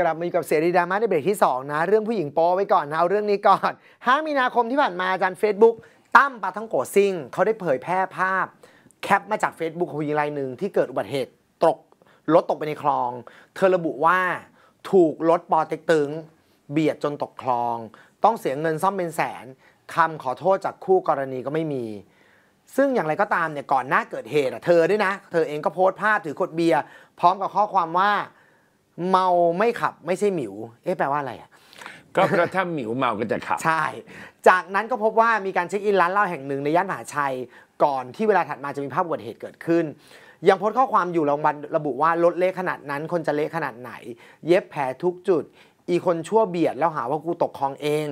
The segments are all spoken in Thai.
กลับมาอยู่กับเสรีดราม่าในเบรกที่ 2 นะ เรื่องผู้หญิงโป๊ไว้ก่อนนะเอาเรื่องนี้ก่อน 5 มีนาคมที่ผ่านมาอาจารย์ Facebook ตั้มปาทั้งโกซิ่งเขาได้เผยแพร่ภาพ แคปมาจาก Facebook ของผู้หญิงรายหนึ่งที่เกิดอุบัติเหตุตกรถตกไปในคลอง เธอระบุว่าถูกรถปอเต็กตึง เบียดจนตกคลอง ต้องเสียเงินซ่อมเป็นแสนคำขอโทษจากคู่กรณีก็ไม่มี ซึ่งอย่างไรก็ตามเนี่ยก่อนหน้าเกิดเหตุเธอด้วยนะ เธอเองก็โพสต์ภาพถือขวดเบียร์พร้อมกับข้อความว่า เมาไม่ขับไม่ใช่หมิว เอ๊ะแปลว่าอะไรอะก็เพราะถ้าหมิวเมาก็จะขับ ใช่ จากนั้นก็พบว่ามีการเช็คอินร้านเหล้าแห่งหนึ่งในย่านมหาชัย ก่อนที่เวลาถัดมาจะมีภาพอุบัติเหตุเกิดขึ้น ยังโพสต์ข้อความอยู่รางวัลระบุว่ารถเละขนาดนั้น คนจะเละขนาดไหน เย็บแผลทุกจุด อีคนชั่วเบียดแล้วหาว่ากูตกคลองเอง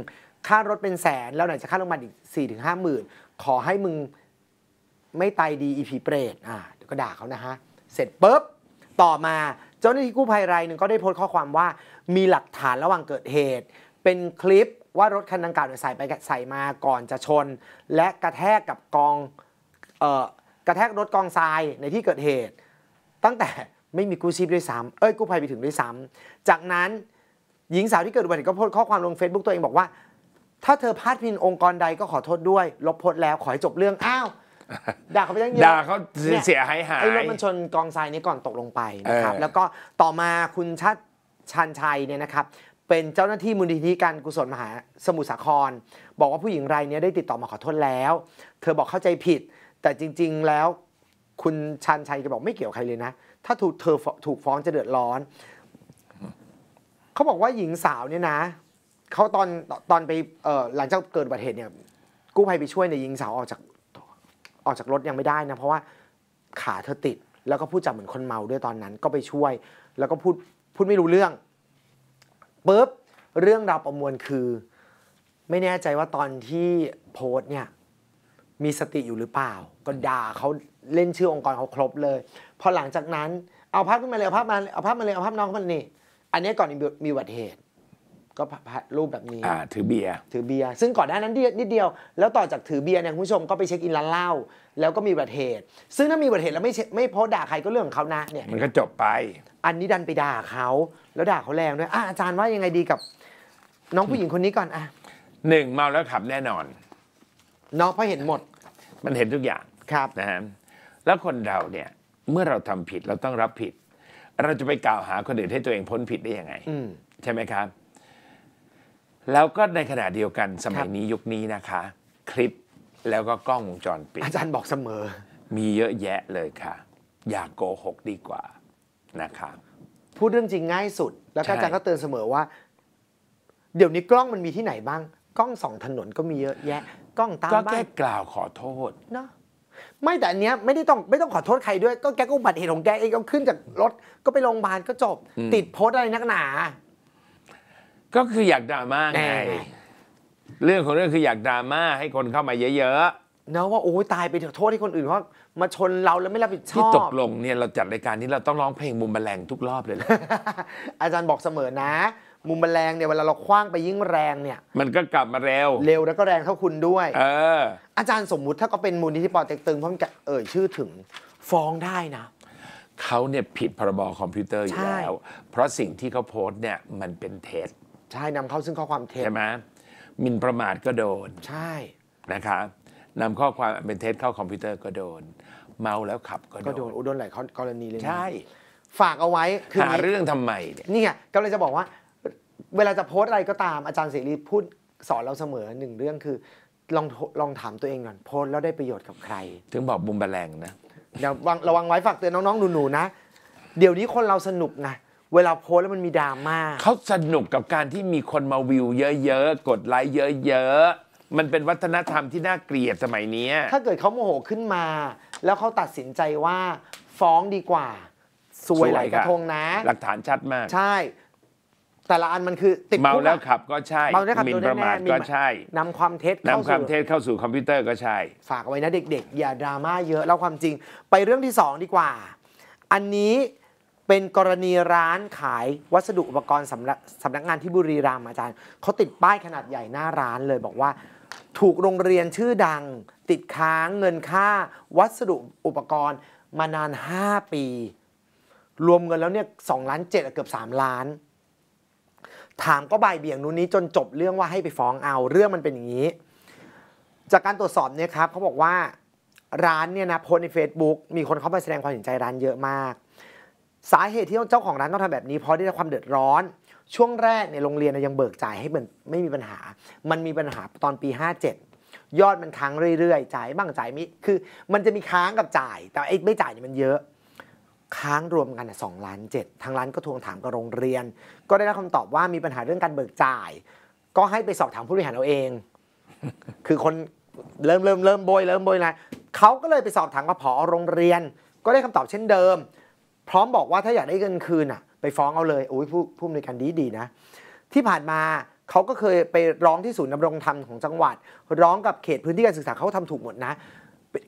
ค่ารถเป็นแสนแล้วไหนจะค่าโรงพยาบาลอีก4ี่ถึงห้าหมื่นขอให้มึงไม่ตายดีอีผีเปรตอ่าเดี๋ยวก็ด่าเขานะฮะเสร็จปุ๊บต่อมา เจ้าหน้าที่กู้ภัยรายหนึ่งก็ได้โพสต์ข้อความว่า มีหลักฐานระหว่างเกิดเหตุ เป็นคลิปว่ารถคันดังกล่าวเนี่ยใส่ไปใส่มาก่อนจะชน และกระแทกกับกองเอ่อกระแทกรถกองทรายในที่เกิดเหตุ ตั้งแต่ไม่มีกู้ชีพด้วยซ้ำเอ้ยกู้ภัยไปถึงด้วยซ้ำจากนั้นหญิงสาวที่เกิดอุบัติเหตุก็โพสต์ข้อความลง Facebook ตัวเองบอกว่า ถ้าเธอพลาดพิงองค์กรใดก็ขอโทษด้วย ลบโพสต์แล้วขอให้จบเรื่องอ้าว ด่าเขาไปตั้งเยอะด่าเขานี่เสียหายหายไอ้รถมันชนกองทรายนี้ก่อนตกลงไปนะครับเออแล้วก็ต่อมาคุณชัดชันชัยเนี่ยนะครับเป็นเจ้าหน้าที่มูลนิธิการกุศลมหาสมุทรสาคร บอกว่าผู้หญิงรายเนี้ได้ติดต่อมาขอโทษแล้ว เธอบอกเข้าใจผิด แต่จริง ๆ แล้ว คุณชันชัยก็บอกไม่เกี่ยวใครเลยนะ ถ้าถูกเธอถูกฟ้องจะเดือดร้อน เขาบอกว่าหญิงสาวเนี่ยนะเขาตอนตอนไปเอ่อหลังจากเกิดอุบัติเหตุเนี่ยกู้ภัยไปช่วยในยหญิงสาวออกจาก ออกจากรถยังไม่ได้นะ เพราะว่าขาเธอติด แล้วก็พูดจาเหมือนคนเมาด้วยตอนนั้นก็ไปช่วย แล้วก็พูดพูดไม่รู้เรื่องปุ๊บเรื่องราวประมวลคือ ไม่แน่ใจว่าตอนที่โพสเนี่ยมีสติอยู่หรือเปล่า ก็ด่าเขาเล่นชื่อองค์กรเขาครบเลย พอหลังจากนั้นเอาภาพขึ้นมาเลยเอาภาพมาเอาภาพมาเลยเอาภาพน้องขึ้นนี่อันนี้ก่อนมีอุบัติเหตุ ก็ภาพรูปแบบนี้อ่าถือเบียร์ถือเบียร์ซึ่งก่อนหน้านั้นนิดเดียว แล้วต่อจากถือเบียร์เนี่ยคุณผู้ชมก็ไปเช็คอินร้านเหล้าแล้วก็มีอุบัติเหตุ ซึ่งถ้ามีอุบัติเหตุแล้วไม่เช็คไม่โพสต์ด่าใครก็เรื่องของเขานะเนี่ยมันก็จบไป อันนี้ดันไปด่าเขาแล้วด่าเขาแรงด้วยอะอาจารย์ว่ายังไงดีกับ น้องผู้หญิงคนนี้ก่อนอะหนึ่งเมาแล้วขับแน่นอนน้องเพราะเห็นหมด มันเห็นทุกอย่างครับนะฮะแล้วคนเราเนี่ยเมื่อเราทำผิดเราต้องรับผิด เราจะไปกล่าวหาคนอื่นให้ตัวเองพ้นผิดได้ยังไงอืมใช่ไหมครับ แล้วก็ในขณะเดียวกันสมัครัยบนี้ยุคนี้นะคะ คลิปแล้วก็กล้องวงจรปิด อาจารย์บอกเสมอ มีเยอะแยะเลยค่ะ อย่าโกหกดีกว่านะครับพูดเรื่องจริงง่ายสุด แล้วก็ใช่อาจารย์ก็เตือนเสมอว่า เดี๋ยวนี้กล้องมันมีที่ไหนบ้าง กล้องสองถนนก็มีเยอะแยะ กล้องตามก็บ้าแค่นกล่าวขอโทษเนาะไม่แต่อันเนี้ยไม่ได้ต้องไม่ต้องขอโทษใครด้วย ก็แกก็อุบัติเหตุของแกเองก็ขึ้นจากรถก็ไปโรงพยาบาลก็จบอืมติดโพสต์อะไรนักหนา ก็คืออยากดราม่าไงแน่เรื่องของเรื่องคืออยากดราม่าให้คนเข้ามาเยอะเนาะว่าโอ้ยตายไปเถอะโทษให้คนอื่นว่ามาชนเราแล้วไม่รับผิดๆชที่อบตกลงเนี่ยเราจัดรายการนี้เราต้องร้องเพลงมุมแมลงทุกรอบเลยเหรออาจารย์บอกเสมอนะ มุมแมลงเนี่ยเวลาเราคว้างไปยิ่งแรงเนี่ย มันก็กลับมาเร็ว เร็วแล้วก็แรงเท่าคุณด้วย เออ อาจารย์สมมุติถ้าก็เป็นมูลนิธิปอเต็กตึงเพราะมันจะเอ่ยชื่อถึงฟ้องได้นะเขาเนี่ยผิดพรบคอมพิวเตอร์อยู่ใช่แล้ว เพราะสิ่งที่เขาโพสต์เนี่ยมันเป็นเท็จ ใช่นำเข้าซึ่งข้อความเท็จใช่ไหมหมินประมาทก็โดนใช่นะครับนำข้อความอันเป็นเท็จเข้าคอมพิวเตอร์ก็โดน เมาแล้วขับก็ก็โดโดนนอุดนหลายกรณีเลยนะใช่ ฝากเอาไว้คือหาเรื่องทำไมเนี่ยนี่ไงกำลังจะบอกว่า เวลาจะโพสต์อะไรก็ตามอาจารย์เสรีพูดสอนเราเสมอหนึ่งเรื่องคือลองโทลองถามตัวเองก่อนโพสต์แล้วได้ประโยชน์กับใคร ถึงบอกบุมแมลงนะเดี๋ยววางระวังไว้ฝากเตือนน้องๆหนูๆนะ เดี๋ยวนี้คนเราสนุกไง เวลาโพสต์แล้วมันมีดราม่าเขาสนุกกับการที่มีคนมาวิวเยอะๆ กดไลค์เยอะๆ มันเป็นวัฒนธรรมที่น่าเกลียดสมัยเนี้ยถ้าเกิดเขาโมโหขึ้นมา แล้วเขาตัดสินใจว่าฟ้องดีกว่า สวยหลายกระทงนะ หลักฐานชัดมาก ใช่ แต่ละอันมันคือติดเมาคุกอะแล้วขับก็ใช่เมาแล้วขับหมิโดนนประมาทแน่ๆก็มีใช่นำความเท็จนำเข้าความสู่เท็จเข้าสู่คอมพิวเตอร์ก็ใช่ ฝากเอาไว้นะเด็กๆ อย่าดราม่าเยอะเล่าความจริง ไปเรื่องที่สองดีกว่า อันนี้ เป็นกรณีร้านขายวัสดุอุปกรณ์สำนักสำนักงานที่บุรีรัมย์อาจารย์เขาติดป้ายขนาดใหญ่หน้าร้านเลยบอกว่า ถูกโรงเรียนชื่อดัง ติดค้างเงินค่า วัสดุอุปกรณ์มานาน 5 ปี รวมเงินแล้วเนี่ยสองล้านเจ็ดเกือบ 3 ล้าน ถามก็บ่ายเบี่ยงนู้นนี้จนจบเรื่องว่าให้ไปฟ้องเอาเรื่องมันเป็นอย่างนี้ จากการตรวจสอบเนี่ยครับเขาบอกว่าร้านเนี่ยนะโพสใน Facebook มีคนเข้าไปแสดงความเห็นใจร้านเยอะมาก สาเหตุที่เจ้าของร้านต้องทำแบบนี้ เพราะได้รับความเดือดร้อน ช่วงแรกในโรงเรียนยังเบิกจ่ายให้มันไม่มีปัญหา มันมีปัญหาตอนปี 57 ยอดมันค้างเรื่อยๆ จ่ายบ้างจ่ายไมิคือ มันจะมีค้างกับจ่าย แต่ไอ้ไม่จ่ายเนี่ยมันเยอะค้างรวมกันสองล้านเจ็ดทางร้านก็ทวงถามกับโรงเรียน ก็ได้รับคำตอบว่ามีปัญหาเรื่องการเบิกจ่าย ก็ให้ไปสอบถามผู้บริหารเอาเอง คือคนเริ่มเริ่มเริ่มโบยเริ่มโบยนะเขาก็เลยไปสอบถามกับผอโรงเรียน ก็ได้คำตอบเช่นเดิม พร้อมบอกว่าถ้าอยากได้เงินคืนอะ ไปฟ้องเอาเลยโอ้ยผู้ผู้อำนวยการดีดีนะ ที่ผ่านมาเขาก็เคยไปร้องที่ศูนย์ดำรงธรรมของจังหวัด ร้องกับเขตพื้นที่การศึกษาเขาทำถูกหมดนะ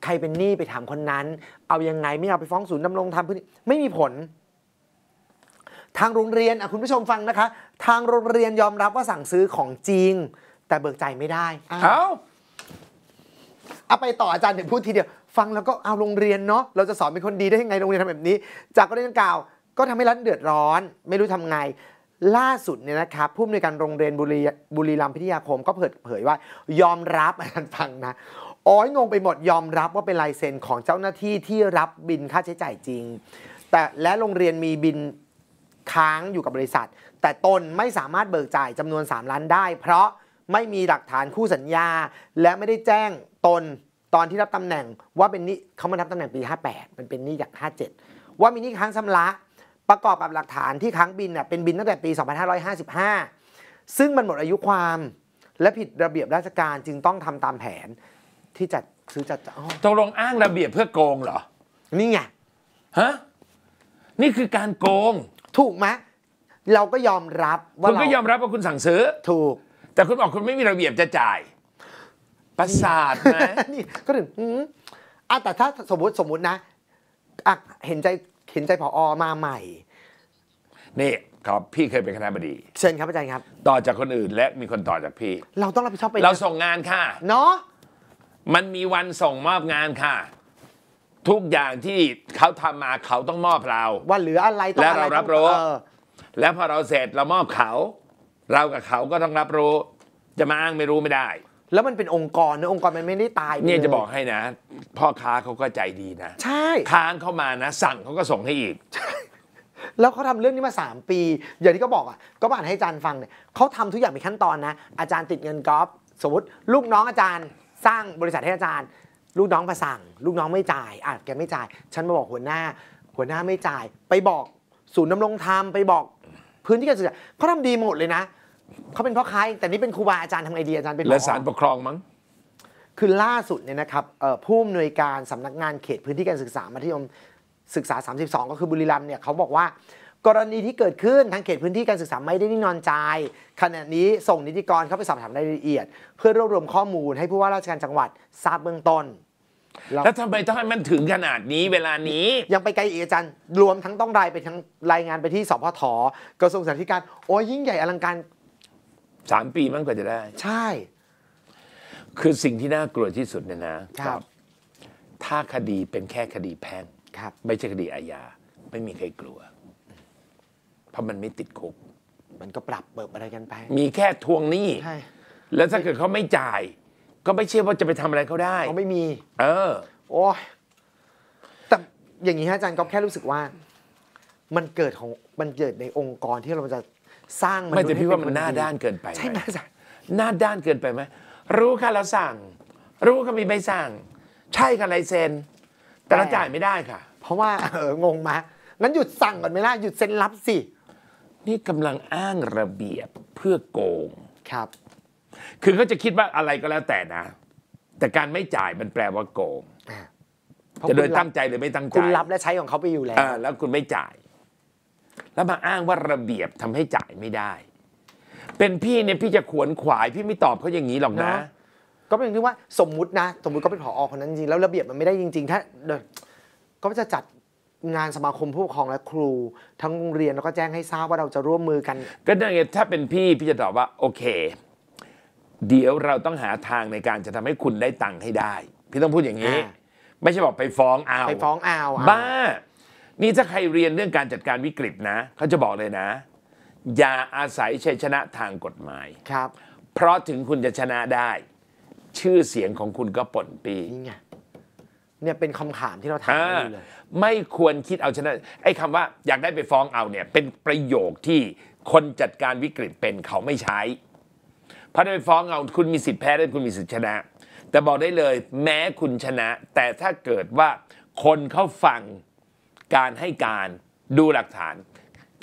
ใครเป็นหนี้ไปถามคนนั้น เอายังไงไม่เอาไปฟ้องศูนย์ดำรงธรรมพื้นที่ไม่มีผล ทางโรงเรียนอะคุณผู้ชมฟังนะคะ ทางโรงเรียนยอมรับว่าสั่งซื้อของจริง แต่เบิกจ่ายไม่ได้อ้าว เอาไปต่ออาจารย์เดี๋ยวพูดทีเดียว ฟังแล้วก็เอาโรงเรียนเนาะเราจะสอนเป็นคนดีได้ยังไงโรงเรียนทำแบบนี้ จากกรณีดังกล่าวก็ทำให้รัฐเดือดร้อน ไม่รู้ทำไงล่าสุดเนี่ยนะครับผู้อำนวยการโรงเรียนบุรีบุรีรัมย์พิทยาคมก็เปิดเผยว่ายอมรับอาจารย์ฟังนะอ้อยงงไปหมดยอมรับว่าเป็นลายเซ็นของเจ้าหน้าที่ที่รับบินค่าใช้จ่ายจริง แต่และโรงเรียนมีบินค้างอยู่กับบริษัท แต่ตนไม่สามารถเบิกจ่ายจำนวน 3 ล้านได้ เพราะไม่มีหลักฐานคู่สัญญา และไม่ได้แจ้ง ตนตอนที่รับตำแหน่งว่าเป็นหนี้เขามารับตำแหน่งปี 58 มันเป็นหนี้จาก 57 ว่ามีหนี้ค้างชำระประกอบกับหลักฐานที่ค้างบินน่ะเป็นบินตั้งแต่ปี 2555 ซึ่งมันหมดอายุความและผิดระเบียบราชการจึงต้องทำตามแผนที่จัดซื้อจัดจ้างอ๋อตกลงอ้างระเบียบเพื่อโกงเหรอ นี่ไงฮะนี่คือการโกง ถูกไหมเราก็ยอมรับว่าคุณเราก็ยอมรับว่าคุณสั่งซื้อ ถูก แต่คุณบอกคุณไม่มีระเบียบจะจ่าย ประสาทไหมนี่ก็ถึงอืมอะแต่ถ้าสมมติสมมตินะอะเห็นใจเห็นใจผอมาใหม่ นี่ครับพี่เคยเป็นคณะบดี เชิญครับอาจารย์ครับ ต่อจากคนอื่นและมีคนต่อจากพี่ เราต้องรับผิดชอบไปเราส่งงานค่ะ เนาะมันมีวันส่งมอบงานค่ะ ทุกอย่างที่เขาทำมาเขาต้องมอบเรา ว่าเหลืออะไรต้องและอะไรเรารับต้องรู้ เออแล้วพอเราเสร็จเรามอบเขา เรากับเขาก็ต้องรับรู้ จะมาอ้างไม่รู้ไม่ได้ แล้วมันเป็นองค์กรนะองค์กรมันไม่ได้ตายไปเนี่ยลจะบอกให้นะ พ่อค้าเขาก็ใจดีนะ ใช่ค้างเข้ามานะ สั่งเขาก็ส่งให้อีก แล้วเขาทำเรื่องนี้มา 3 ปี อย่างที่เขาบอกอะก็มาอ่านให้อาจารย์ฟังเนี่ยเขาทำทุกอย่างเป็นขั้นตอนนะ อาจารย์ติดเงินกอล์ฟสมมติลูกน้องอาจารย์ สร้างบริษัทให้อาจารย์ ลูกน้องมาสั่ง ลูกน้องไม่จ่ายอะแกไม่จ่าย ฉันมาบอกหัวหน้า หัวหน้าไม่จ่าย ไปบอกศูนย์ดำรงธรรมไปบอกพื้นที่การศึกษาเขาทำดีหมดเลยนะ เขาเป็นพ่อค้าแต่นี่เป็นครูบาอาจารย์ทำไงดีอาจารย์เป็นและผอศาลปกครองมั้ง คือล่าสุดเนี่ยนะครับเอ่อผู้อำนวยการสำนักงานเขตพื้นที่การศึกษามัธยมศึกษา 32 ก็คือบุรีรัมย์เนี่ยเขาบอกว่า กรณีที่เกิดขึ้นทางเขตพื้นที่การศึกษาไม่ได้นิ่งนอนใจขณะนี้ส่งนิติกรเข้าไปสอบถามรายละเอียด เพื่อรวบรวมข้อมูลให้ผู้ว่าราชการจังหวัดทราบเบื้องต้นแล้วแล้วทำไมต้องให้มันถึงขนาดนี้เวลานี้ ยังไปไกลอีกอาจารย์รวมทั้งต้องรายไปทั้งรายงานไปที่สพทกระทรวงสาธารณสุขโอ้ยยิ่งใหญ่อลังการ สามปีมั้งกว่าจะได้ ใช่ คือสิ่งที่น่ากลัวที่สุดเนี่ยนะครับ ถ้าคดีเป็นแค่คดีแพ่งครับ ไม่ใช่คดีอาญาไม่มีใครกลัว เพราะมันไม่ติดคุก มันก็ปรับเบิกอะไรกันไป มีแค่ทวงหนี้ใช่แล้วถ้าเกิดเขาไม่จ่าย ก็ไม่เชื่อว่าจะไปทำอะไรเขาได้ เขาไม่มี เออ โอ้ยแต่อย่างนี้ฮะอาจารย์ก็แค่รู้สึกว่า มันเกิดของมันเกิดในองค์กรที่เราจะ สร้างนไม่แต่ษย์พี่ว่าให้มันเป็หน้าคด้านเกินไปใช่ไหมอาจารย์หน้าด้านเกินไปไหมรู้ค่ะเราสั่ง รู้ค่ะมีใบสั่ง ใช่ค่ะลายเซ็นแต่เราจ่ายไม่ได้ค่ะ เพราะว่าเอองงมางั้นหยุดสั่งก่อนไหมล่ะหยุดเซ็นรับสิ นี่กำลังอ้างระเบียบเพื่อโกงครับ คือเขาจะคิดว่าอะไรก็แล้วแต่นะ แต่การไม่จ่ายมันแปลว่าโกงเพราะจะโดยคุณรับตั้งใจหรือไม่ตั้งใจคุณรับและใช้ของเขาไปอยู่แล้วอ่าแล้วคุณไม่จ่าย แล้วมาอ้างว่าระเบียบทำให้จ่ายไม่ได้ เป็นพี่เนี่ยพี่จะขวนขวายพี่ไม่ตอบเขาอย่างนี้หรอกนะเนอะก็เป็นที่ว่าสมมุตินะ สมมุติก็เป็นผอคนนั้นจริงๆแล้วระเบียบมันไม่ได้จริง ๆ ถ้าเดินก็จะจัดงานสมาคมผู้ปกครองและครู ทั้งโรงเรียนแล้วก็แจ้งให้ทราบว่าเราจะร่วมมือกัน ก็นั่นไงถ้าเป็นพี่พี่จะตอบว่าโอเค เดี๋ยวเราต้องหาทางในการจะทำให้คุณได้ตังค์ให้ได้ พี่ต้องพูดอย่างนี้อ่าไม่ใช่บอกไปฟ้องเอาไปฟ้องเอาอะบ้า นี่ถ้าใครเรียนเรื่องการจัดการวิกฤตนะเขาจะบอกเลยนะ อย่าอาศัยชัยชนะทางกฎหมายครับ เพราะถึงคุณจะชนะได้ ชื่อเสียงของคุณก็ป่นปีนี่ไงเนี่ยเป็นคำถามที่เราถามอ่ากันอยู่เลย ไม่ควรคิดเอาชนะไอ้คำว่าอยากได้ไปฟ้องเอาเนี่ย เป็นประโยคที่คนจัดการวิกฤตเป็นเขาไม่ใช้เพราะถ้าไปฟ้องเอาคุณมีสิทธิ์แพ้ได้คุณมีสิทธิ์ชนะ แต่บอกได้เลย แม้คุณชนะ แต่ถ้าเกิดว่าคนเขาฟัง การให้การดูหลักฐาน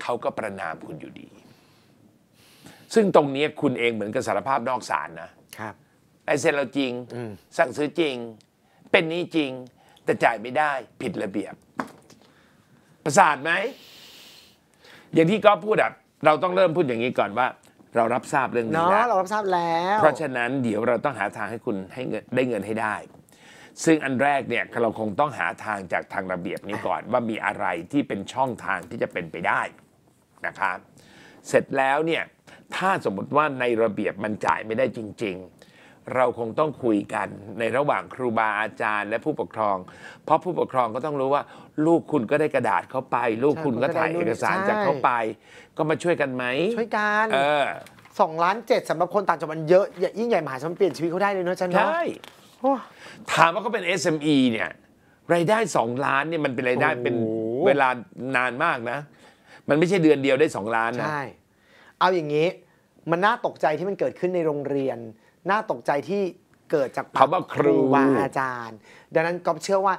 เขาก็ประนามคุณอยู่ดี ซึ่งตรงนี้คุณเองเหมือนกับสารภาพนอกศาลนะครับลายเซ็นเราจริง สั่งซื้อจริง เป็นหนี้จริง แต่จ่ายไม่ได้ผิดระเบียบ ประสาทไหม อย่างที่ก็พูดอะเราต้องเริ่มพูดอย่างนี้ก่อนว่า เรารับทราบเรื่องนี้เนาะแล้วเรารับทราบแล้ว เพราะฉะนั้นเดี๋ยวเราต้องหาทางให้คุณให้เงินได้เงินให้ได้ ซึ่งอันแรกเนี่ยเราคงต้องหาทางจากทางระเบียบนี้ก่อนว่ามีอะไรที่เป็นช่องทางที่จะเป็นไปได้นะครับเสร็จแล้วเนี่ยถ้าสมมติว่าในระเบียบมันจ่ายไม่ได้จริง ๆ เราคงต้องคุยกันในระหว่างครูบาอาจารย์และผู้ปกครอง เพราะผู้ปกครองก็ต้องรู้ว่า ลูกคุณก็ได้กระดาษเข้าไป ลูกคุณก็ถ่ายเอกสารจากเขาไป ก็มาช่วยกันไหมช่วยกันเออสองล้านเจ็ดสำหรับคนต่างจังหวัดเยอะยิ่งใหญ่มหาชนเปลี่ยนชีวิตเขาได้เลยเนอะอาจันเนาะใช่ ถามว่าเขาเป็น SME เนี่ยรายได้สองล้านเนี่ยมันเป็นรายได้โอ้โหเป็นเวลานานมากนะ มันไม่ใช่เดือนเดียวได้สองล้านนะใช่เอาอย่างนี้ มันน่าตกใจที่มันเกิดขึ้นในโรงเรียน น่าตกใจที่เกิดจากคำว่าครูบาอาจารย์ ดังนั้นก็เชื่อว่า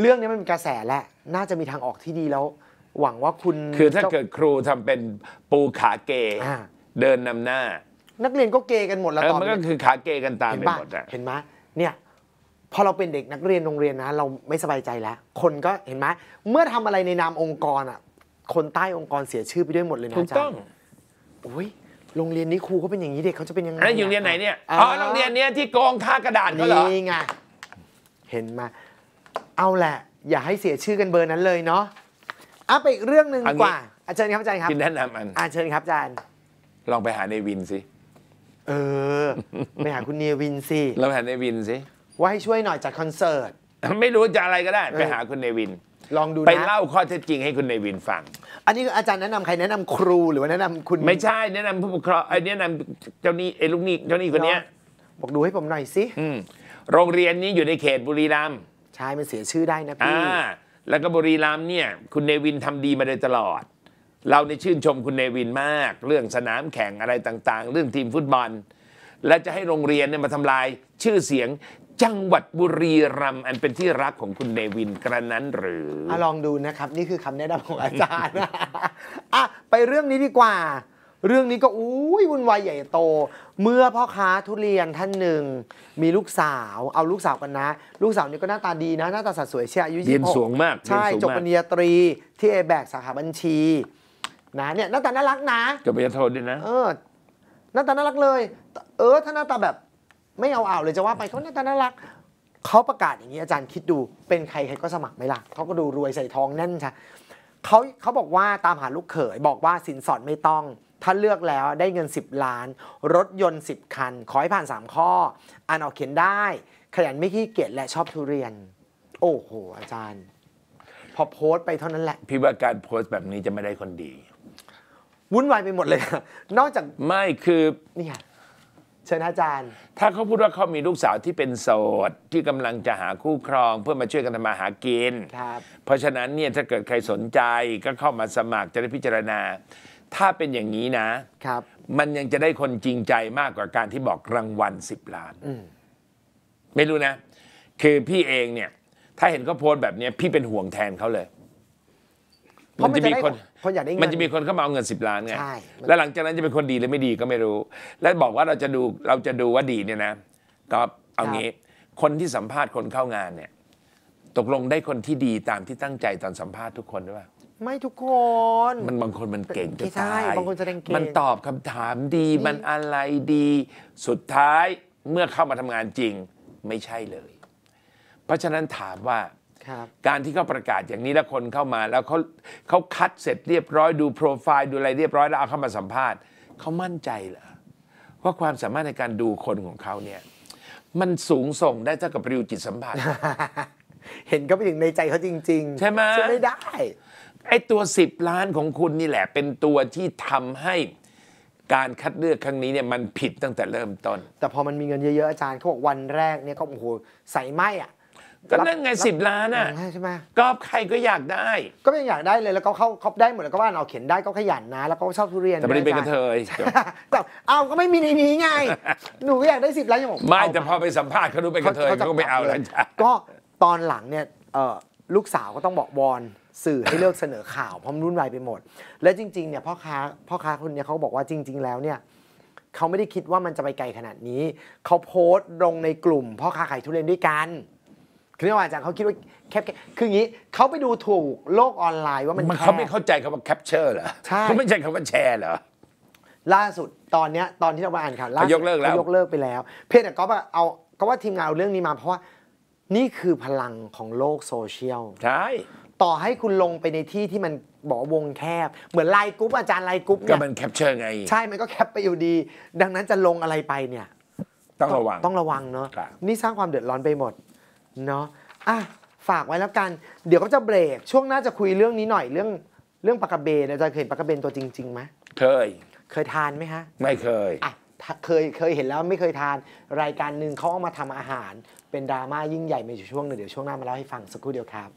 เรื่องนี้มันเป็นกระแสและ น่าจะมีทางออกที่ดีแล้ว หวังว่าคุณคือถ้าเกิดครูทำเป็นปูขาเกอ่าเดินนำหน้า นักเรียนก็เกย์กันหมดแล้วเออตอนมันก็นี้คือขาเกกันตามเห็นไปปะหมดอะเห็นไหม เนี่ยพอเราเป็นเด็กนักเรียนโรงเรียนนะ เราไม่สบายใจแล้ว คนก็เห็นไหมเมื่อทำอะไรในนามองค์กรอะคนใต้องค์กรเสียชื่อไปด้วยหมดเลยนะถูกอาจารย์ต้องโอ้ยโรงเรียนนี้ครูเขาเป็นอย่างนี้เด็กเขาจะเป็นยังไงอันนั้นอยู่โรงเรียนไหนเนี่ยาอ๋อโรงเรียนเนี้ยที่โกงค่ากระดาษเขาเหรอนี่ไงเห็นมาเอาแหละ อย่าให้เสียชื่อกันเบอร์นั้นเลยเนาะอะไปอีกเรื่องหนึ่งเอาดีงี้กว่าอาจารย์ครับอาจารย์ครับที่แนะนำอันอาเชิญครับอาจารย์ลองไปหาในวินสิ เออ ไปหาคุณเนียวินสิเราไปหาในวินสิว่าให้ช่วยหน่อยจัดคอนเสิร์ต ไม่รู้จะอะไรก็ได้เออไปหาคุณเนวิน ลองดูไปนะเล่าข้อเท็จจริงให้คุณเนวินฟัง อันนี้คืออาจารย์แนะนำใครแนะนำครูหรือว่าแนะนำคุณไม่ใช่แนะนำผู้ปกครองไอ้แนะนำเจ้าหนี้ไอ้ลูกหนี้เจ้าหนี้คนเนี้ยบอกดูให้ผมหน่อยสิ อืมโรงเรียนนี้อยู่ในเขตบุรีรัมย์ใช่มันเสียชื่อได้นะอ่าพี่แล้วก็บุรีรัมย์เนี่ย คุณเนวินทำดีมาโดยตลอด เราในชื่นชมคุณเนวินมาก เรื่องสนามแข่งอะไรต่างๆ เรื่องทีมฟุตบอล และจะให้โรงเรียนเนี่ยมาทำลายชื่อเสียงจังหวัดบุรีรัมย์อันเป็นที่รักของคุณเนวินกระนั้นหรืออะลองดูนะครับ นี่คือคำแนะนำของอาจารย์อะไปเรื่องนี้ดีกว่า เรื่องนี้ก็อุ้ยวุ่นวายใหญ่โต เมื่อพ่อค้าทุเรียนท่านหนึ่ง มีลูกสาวเอาลูกสาวกันนะ ลูกสาวนี่ก็หน้าตาดีนะ หน้าตาสัดสวยเชียอายุเรียน26สูงมากใช่เรียนสูงจบมากปริญญาตรีที่เอแบกสาขาบัญชี นะเนี่ยหน้าตาน่ารักนะจบปริญญาโทด้วยนะ เออหน้าตาน่ารักเลย เออถ้าหน้าตาแบบไม่เอาเอาเลยจะว่าไปเขาหน้าตาน่ารักเขาประกาศอย่างนี้อาจารย์คิดดูเป็นใครใครก็สมัครไหมล่ะเขาก็ดูรวยใส่ทองแน่นใช่เขาเขาบอกว่าตามหาลูกเขยบอกว่าสินสอดไม่ต้อง ถ้าเลือกแล้วได้เงิน 10 ล้าน รถยนต์ 10 คัน ขอให้ผ่าน 3 ข้อ อ่านออกเขียนได้ ขยันไม่ขี้เกียจและชอบทุเรียน โอ้โห อาจารย์ พอโพสต์ไปเท่านั้นแหละ พี่ว่าการโพสต์แบบนี้จะไม่ได้คนดี วุ่นวายไปหมดเลย นอกจากไม่คือเนี่ยเชิญอาจารย์ ถ้าเขาพูดว่าเขามีลูกสาวที่เป็นโสด ที่กำลังจะหาคู่ครอง เพื่อมาช่วยกันทำมาหากินครับเพราะฉะนั้นเนี่ยถ้าเกิดใครสนใจก็เข้ามาสมัครจะได้พิจารณา ถ้าเป็นอย่างนี้นะครับ มันยังจะได้คนจริงใจมากกว่าการที่บอกรางวัล10ล้านอืมไม่รู้นะ คือพี่เองเนี่ย ถ้าเห็นเขาโพสต์แบบเนี้ยพี่เป็นห่วงแทนเขาเลยเพราะ มันจะได้คนเพราะอยากได้เงินมันจะมีคนเข้ามาเอาเงิน 10 ล้านไงใช่แล้วหลังจากนั้นจะเป็นคนดีหรือไม่ดีก็ไม่รู้ แล้วบอกว่าเราจะดูเราจะดูว่าดีเนี่ยนะก็เอางี้ คนที่สัมภาษณ์คนเข้างานเนี่ย ตกลงได้คนที่ดีตามที่ตั้งใจตอนสัมภาษณ์ทุกคนหรือเปล่าไม่ทุกคน มันบางคนมันเก่งจะใช่ตายบางคนแสดงเก่งมันตอบคำถามดีมันอะไรดี สุดท้ายเมื่อเข้ามาทำงานจริง ไม่ใช่เลย เพราะฉะนั้นถามว่าครับ การที่เขาประกาศอย่างนี้แล้วคนเข้ามาแล้วเขาเขาคัดเสร็จเรียบร้อยดูโปรไฟล์ดูอะไรเรียบร้อยแล้วเอาเข้ามาสัมภาษณ์เขามั่นใจเหรอว่าความสามารถในการดูคนของเขาเนี่ยมันสูงส่งได้เท่ากับริวจิตสัมผัส เห็นก็ไปถึงในใจเขาจริง ๆ ใช่ไหมช่วยไม่ได้ ไอ้ตัว 10 ล้านของคุณนี่แหละ เป็นตัวที่ทำให้การคัดเลือกครั้งนี้เนี่ยมันผิดตั้งแต่เริ่มต้น แต่พอมันมีเงินเยอะๆอาจารย์เขาบอกวันแรกเนี่ยก็โอ้โหใส่ไหมอะ ก็นั่นไงสิบล้านอะใช่ไหมก็ใครก็อยากได้ ก็ไม่อยากได้เลยแล้วก็เขาเขาได้หมดแล้วก็ว่าเอาเขียนได้ก็ขยันนะ แล้วก็ชอบทุเรียนแต่ไม่ได้เป็นกระเทยแต่เอาก็ไม่มีในนี้ไงหนูก็อยากได้สิบล้านยังบอกไม่เอาแต่พอไปสัมภาษณ์เขาดูเป็นกระเทยจะเขาก็ไม่เอาแล้วจ้ะก็ตอนหลังเนี่ยเอ่อลูกสาวก็ต้องบอกวอนสื่อให้เลิกเสนอข่าวเพราะมันรุ่นวายไปหมด และจริงๆเนี่ยพ่อค้าพ่อค้าคนเนี้ยเขาบอกว่าจริง ๆ แล้วเนี่ยเขาไม่ได้คิดว่ามันจะไปไกลขนาดนี้ เขาโพสต์ลงในกลุ่มพ่อค้าขายทุเรียนด้วยกัน คือเรียกว่าอาจารย์เขาคิดว่าแคบๆคืออย่างนี้เขาไปดูถูกโลกออนไลน์ว่ามันมันแคเขาไม่บ เข้าใจคำว่าแคปเจอร์เหรอใช่ เขาไม่ใช่คำว่าแชร์เหรอ ล่าสุดตอนเนี้ยตอนที่เรามาอ่านข่าวล่าสุดเขายกเลิกแล้ว ขายกเลิกไปแล้ว เพียงแต่ก็ว่าเอาก็ว่าทีมงานเอาเรื่องนี้มาเพราะว่านี่คือพลังของโลกโซเชียล ใช่ ต่อให้คุณลงไปในที่ที่มันบอกว่าวงแคบ เหมือนไลน์กรุ๊ปอาจารย์ไลน์กรุ๊ปก็เนี่ยมันแคปเจอร์ไง ใช่มันก็แคปไปอยู่ดี ดังนั้นจะลงอะไรไปเนี่ยต้องระวัง ต้องระวังเนาะครับ นี่สร้างความเดือดร้อนไปหมด เนาะอะฝากไว้แล้วกัน เดี๋ยวก็จะเบรก ช่วงหน้าจะคุยเรื่องนี้หน่อยเรื่องเรื่องปลากระเบนอาจารย์เคยเห็นปลากระเบนตัวจริงๆไหมเคย เคยทานไหมฮะ ไม่เคยอะถ้าเคยเคยเห็นแล้วไม่เคยทานรายการหนึ่งเขาเอามาทำอาหาร เป็นดราม่ายิ่งใหญ่มาอยู่ช่วงหนึ่งเดี๋ยวช่วงหน้ามาเล่าให้ฟังสักครู่เดียวครับ